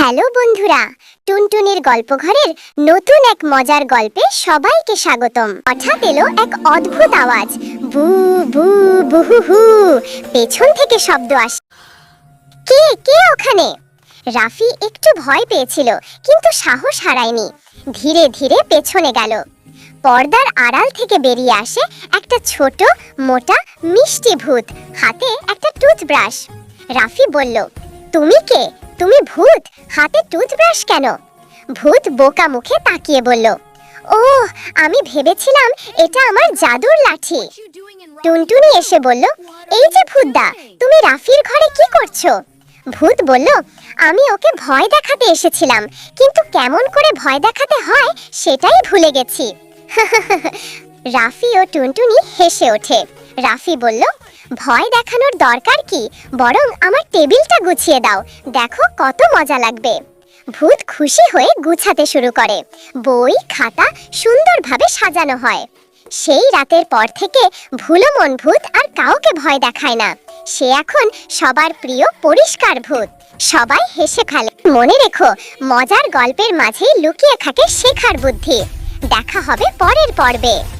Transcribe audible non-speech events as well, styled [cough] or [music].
Hello বন্ধুরা, টুনটুনির গল্পঘরের নতুন এক মজার গল্পে সবাইকে স্বাগতম। হঠাৎ এলো এক অদ্ভুত আওয়াজ। বু বু বুহু হু, পেছন থেকে শব্দ আসে কে কে ওখানে? রাফি একটু ভয় পেয়েছিল, কিন্তু সাহস হারায়নি। ধীরে ধীরে পেছনে গেল। পর্দার আড়াল থেকে বেরিয়ে আসে একটা ছোট, মোটা, মিষ্টি ভূত, হাতে একটা টুথব্রাশ। রাফি বলল, তুমি কে? তুমি ভূত হাতে টুথব্রাশ কেন? ভূত বোকা মুখে তাকিয়ে বলল ও আমি ভেবেছিলাম এটা আমার জাদুর লাঠি। টুনটুনি এসে বলল এই যে ভূতদা তুমি রাফির ঘরে কি করছ? ভূত বলল আমি ওকে ভয় দেখাতে এসেছিলাম কিন্তু কেমন করে ভয় দেখাতে হয় সেটাই ভুলে গেছি। [laughs] রাফি ও টুনটুনি হেসে ওঠে। রাফি বলল, ভয় দেখানোর দরকার কি? বরং আমার টেবিলটা গুছিয়ে দাও। দেখো কত মজা লাগবে। ভূত খুশি হয়ে গুছাতে শুরু করে। বই, খাতা সুন্দরভাবে সাজানো হয়। সেই রাতের পর থেকে ভুলো মন ভূত আর কাউকে ভয় দেখায় না। সে এখন সবার প্রিয় পরিষ্কার ভূত। সবাই হেসে ফেলে। মনে রেখো, মজার গল্পের মাঝেই লুকিয়ে থাকে শেখার বুদ্ধি। দেখা হবে পরের পর্বে।